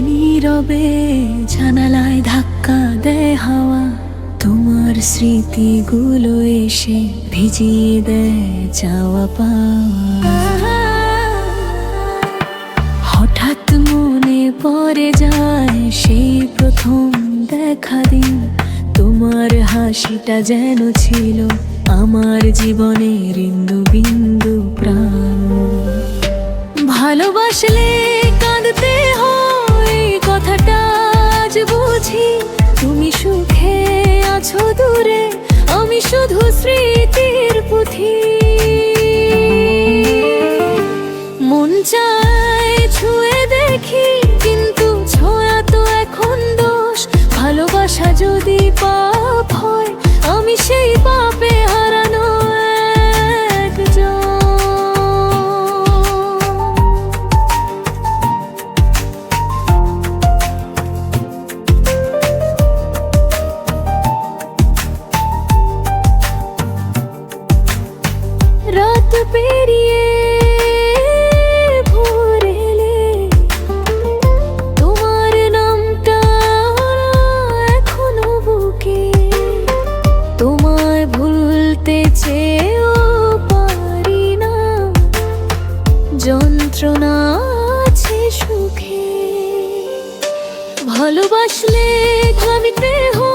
নীরবে, জানালায় ধাক্কা দেয় হাওয়া। তোমার স্মৃতিগুলো এসে ভিজিয়ে দেয় চাওয়া পাওয়া। হঠাৎ মনে পড়ে যায় সেই প্রথম দেখা দিন। তোমার হাসিটা যেন ছিল আমার জীবনের ইন্দু বিন্দু প্রাণ। ভালোবাসলে তুমি সুখে আছো দূরে, আমি শুধু স্মৃতির পুঁথি। মন চায় ছুঁয়ে দেখি, কিন্তু ছোঁয়া তো এখন দোষ। ভালোবাসা যদি হয় হতে চেয়েও পারি না। যন্ত্রণা আছে সুখে। ভালোবাসলে গ্লামিতে হয়